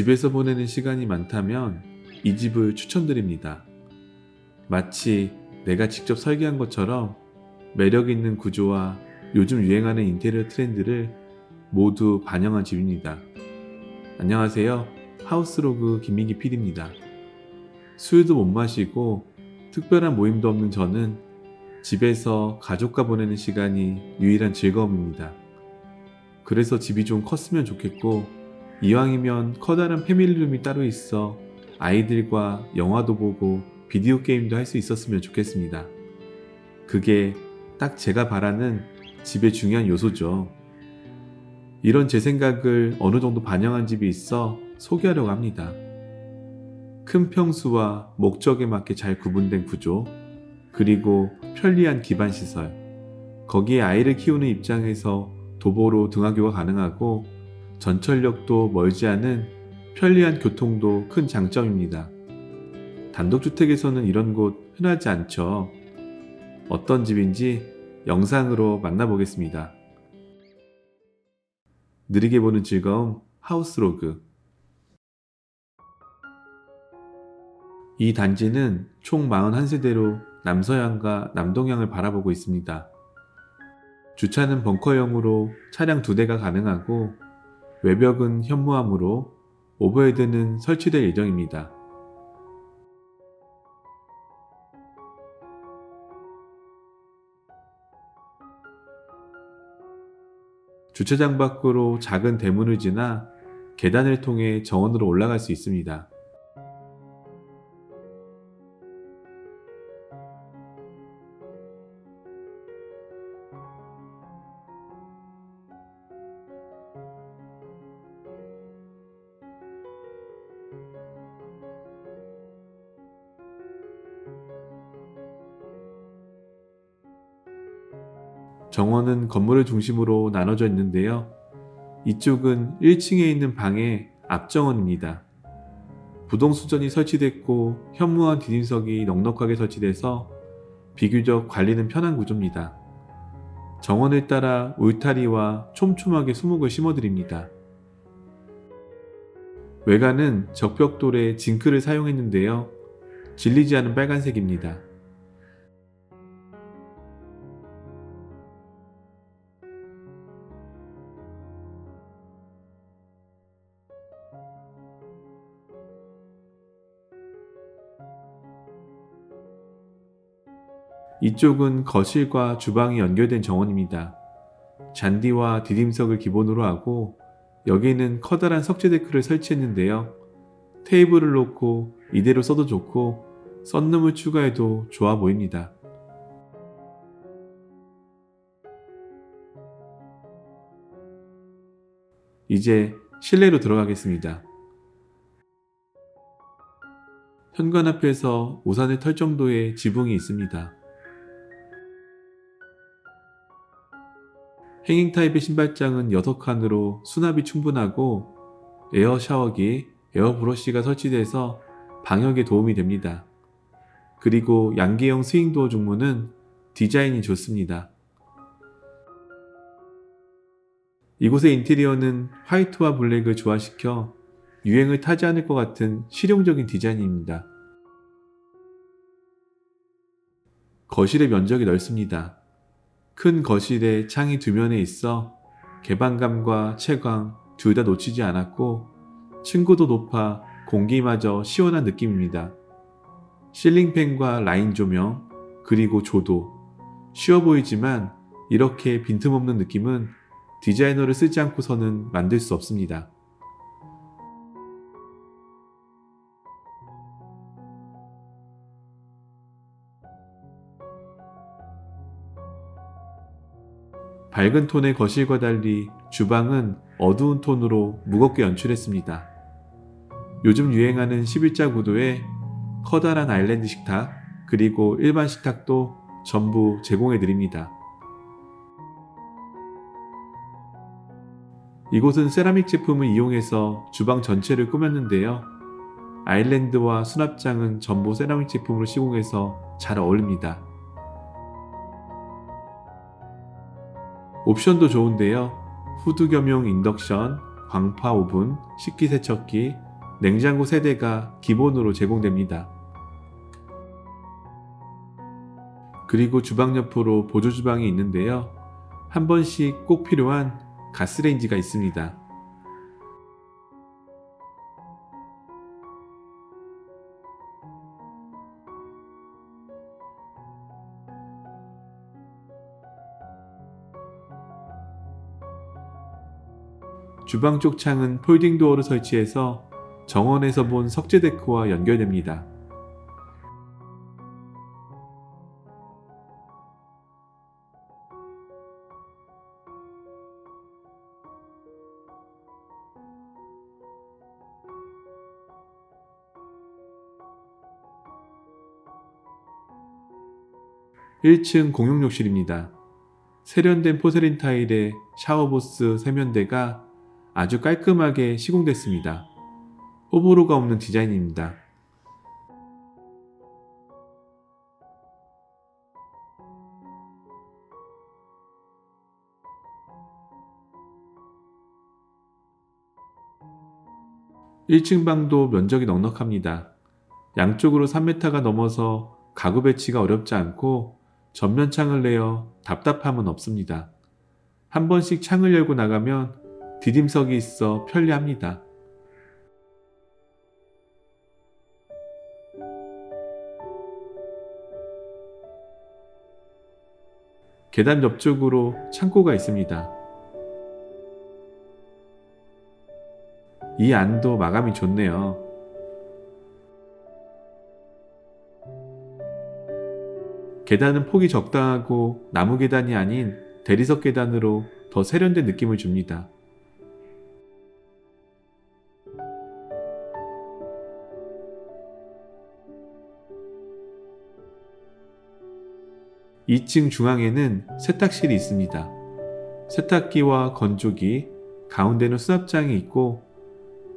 집에서 보내는 시간이 많다면 이 집을 추천드립니다. 마치 내가 직접 설계한 것처럼 매력 있는 구조와 요즘 유행하는 인테리어 트렌드를 모두 반영한 집입니다. 안녕하세요. 하우스로그 김민기 PD입니다. 술도 못 마시고 특별한 모임도 없는 저는 집에서 가족과 보내는 시간이 유일한 즐거움입니다. 그래서 집이 좀 컸으면 좋겠고 이왕이면 커다란 패밀리룸이 따로 있어 아이들과 영화도 보고 비디오 게임도 할 수 있었으면 좋겠습니다. 그게 딱 제가 바라는 집의 중요한 요소죠. 이런 제 생각을 어느 정도 반영한 집이 있어 소개하려고 합니다. 큰 평수와 목적에 맞게 잘 구분된 구조, 그리고 편리한 기반 시설, 거기에 아이를 키우는 입장에서 도보로 등하교가 가능하고 전철역도 멀지 않은 편리한 교통도 큰 장점입니다. 단독주택에서는 이런 곳 흔하지 않죠. 어떤 집인지 영상으로 만나보겠습니다. 느리게 보는 즐거움 하우스로그 이 단지는 총 41세대로 남서향과 남동향을 바라보고 있습니다. 주차는 벙커형으로 차량 두 대가 가능하고 외벽은 현무암으로 오버헤드는 설치될 예정입니다. 주차장 밖으로 작은 대문을 지나 계단을 통해 정원으로 올라갈 수 있습니다. 정원은 건물을 중심으로 나눠져 있는데요. 이쪽은 1층에 있는 방의 앞정원입니다. 부동수전이 설치됐고 현무암 디딤석이 넉넉하게 설치돼서 비교적 관리는 편한 구조입니다. 정원을 따라 울타리와 촘촘하게 수목을 심어드립니다. 외관은 적벽돌에 징크를 사용했는데요. 질리지 않은 빨간색입니다. 이쪽은 거실과 주방이 연결된 정원입니다. 잔디와 디딤석을 기본으로 하고 여기는 커다란 석재 데크를 설치했는데요. 테이블을 놓고 이대로 써도 좋고 썬룸을 추가해도 좋아 보입니다. 이제 실내로 들어가겠습니다. 현관 앞에서 우산을 털 정도의 지붕이 있습니다. 행잉 타입의 신발장은 6칸으로 수납이 충분하고 에어 샤워기, 에어 브러쉬가 설치돼서 방역에 도움이 됩니다. 그리고 양계형 스윙도어 중문은 디자인이 좋습니다. 이곳의 인테리어는 화이트와 블랙을 조화시켜 유행을 타지 않을 것 같은 실용적인 디자인입니다. 거실의 면적이 넓습니다. 큰 거실에 창이 두 면에 있어 개방감과 채광 둘 다 놓치지 않았고 층고도 높아 공기마저 시원한 느낌입니다. 실링팬과 라인 조명, 그리고 조도. 쉬워 보이지만 이렇게 빈틈없는 느낌은 디자이너를 쓰지 않고서는 만들 수 없습니다. 밝은 톤의 거실과 달리 주방은 어두운 톤으로 무겁게 연출했습니다. 요즘 유행하는 11자 구도에 커다란 아일랜드 식탁, 그리고 일반 식탁도 전부 제공해 드립니다. 이곳은 세라믹 제품을 이용해서 주방 전체를 꾸몄는데요. 아일랜드와 수납장은 전부 세라믹 제품으로 시공해서 잘 어울립니다. 옵션도 좋은데요. 후드 겸용 인덕션, 광파 오븐, 식기세척기, 냉장고 세대가 기본으로 제공됩니다. 그리고 주방 옆으로 보조 주방이 있는데요. 한 번씩 꼭 필요한 가스레인지가 있습니다. 주방 쪽 창은 폴딩 도어를 설치해서 정원에서 본 석재 데크와 연결됩니다. (1층) 공용 욕실입니다. 세련된 포세린 타일의 샤워보스 세면대가 아주 깔끔하게 시공됐습니다. 호불호가 없는 디자인입니다. (1층) 방도 면적이 넉넉합니다. 양쪽으로 3m가 넘어서 가구 배치가 어렵지 않고 전면 창을 내어 답답함은 없습니다. 한 번씩 창을 열고 나가면 디딤석이 있어 편리합니다. 계단 옆쪽으로 창고가 있습니다. 이 안도 마감이 좋네요. 계단은 폭이 적당하고 나무 계단이 아닌 대리석 계단으로 더 세련된 느낌을 줍니다. 2층 중앙에는 세탁실이 있습니다. 세탁기와 건조기, 가운데는 수납장이 있고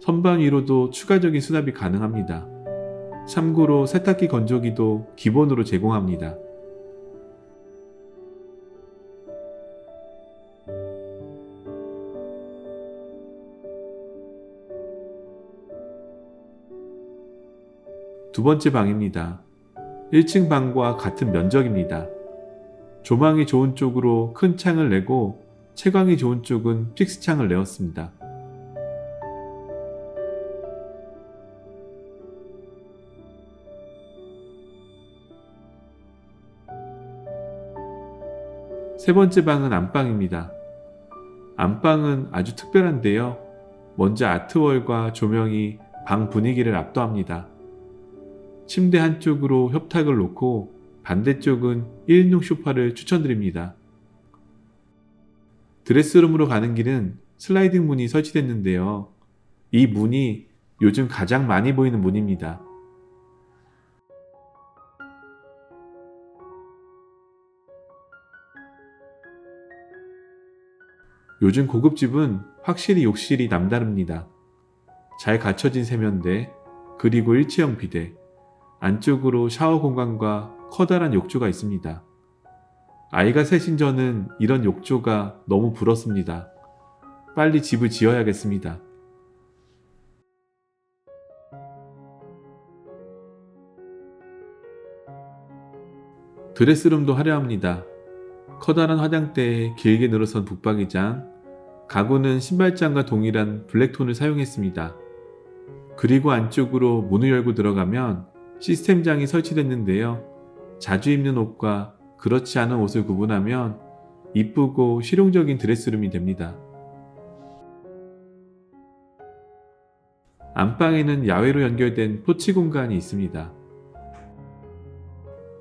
선반 위로도 추가적인 수납이 가능합니다. 참고로 세탁기 건조기도 기본으로 제공합니다. 두 번째 방입니다. 1층 방과 같은 면적입니다. 조망이 좋은 쪽으로 큰 창을 내고 채광이 좋은 쪽은 픽스 창을 내었습니다. 세 번째 방은 안방입니다. 안방은 아주 특별한데요. 먼저 아트월과 조명이 방 분위기를 압도합니다. 침대 한쪽으로 협탁을 놓고 반대쪽은 1인용 소파를 추천드립니다. 드레스룸으로 가는 길은 슬라이딩 문이 설치됐는데요. 이 문이 요즘 가장 많이 보이는 문입니다. 요즘 고급집은 확실히 욕실이 남다릅니다. 잘 갖춰진 세면대, 그리고 일체형 비대, 안쪽으로 샤워 공간과 커다란 욕조가 있습니다. 아이가 셋인 저는 이런 욕조가 너무 부럽습니다. 빨리 집을 지어야겠습니다. 드레스룸도 화려합니다. 커다란 화장대에 길게 늘어선 북박이장, 가구는 신발장과 동일한 블랙톤을 사용했습니다. 그리고 안쪽으로 문을 열고 들어가면 시스템장이 설치됐는데요. 자주 입는 옷과 그렇지 않은 옷을 구분하면 이쁘고 실용적인 드레스룸이 됩니다. 안방에는 야외로 연결된 포치 공간이 있습니다.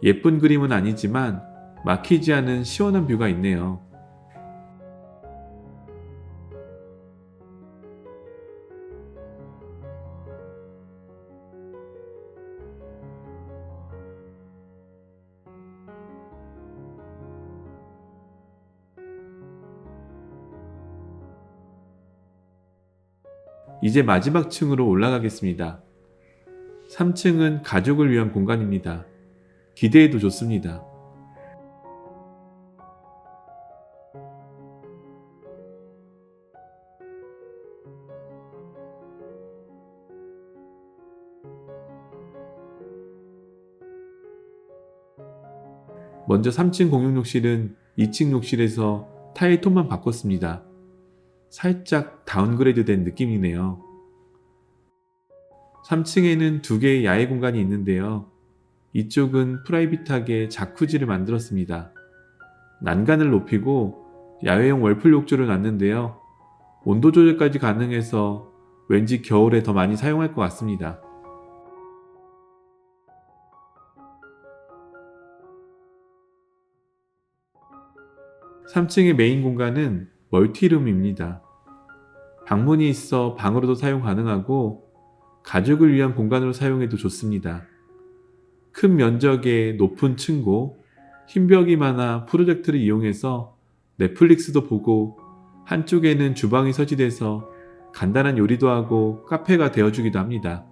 예쁜 그림은 아니지만 막히지 않은 시원한 뷰가 있네요. 이제 마지막 층으로 올라가겠습니다. 3층은 가족을 위한 공간입니다. 기대해도 좋습니다. 먼저 3층 공용 욕실은 2층 욕실에서 타일 톤만 바꿨습니다. 살짝 다운그레이드 된 느낌이네요. 3층에는 두 개의 야외 공간이 있는데요. 이쪽은 프라이빗하게 자쿠지를 만들었습니다. 난간을 높이고 야외용 월풀 욕조를 놨는데요. 온도 조절까지 가능해서 왠지 겨울에 더 많이 사용할 것 같습니다. 3층의 메인 공간은 멀티룸입니다. 방문이 있어 방으로도 사용 가능하고 가족을 위한 공간으로 사용해도 좋습니다. 큰 면적의 높은 층고, 흰 벽이 많아 프로젝트를 이용해서 넷플릭스도 보고 한쪽에는 주방이 설치돼서 간단한 요리도 하고 카페가 되어주기도 합니다.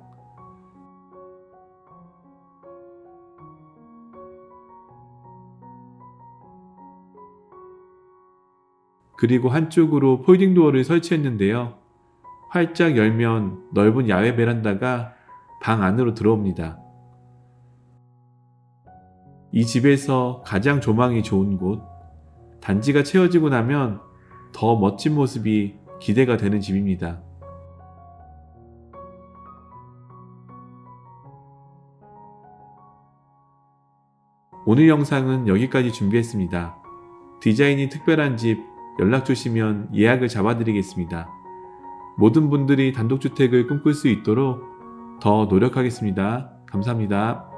그리고 한쪽으로 폴딩 도어를 설치했는데요. 활짝 열면 넓은 야외 베란다가 방 안으로 들어옵니다. 이 집에서 가장 조망이 좋은 곳, 단지가 채워지고 나면 더 멋진 모습이 기대가 되는 집입니다. 오늘 영상은 여기까지 준비했습니다. 디자인이 특별한 집 연락 주시면 예약을 잡아드리겠습니다. 모든 분들이 단독주택을 꿈꿀 수 있도록 더 노력하겠습니다. 감사합니다.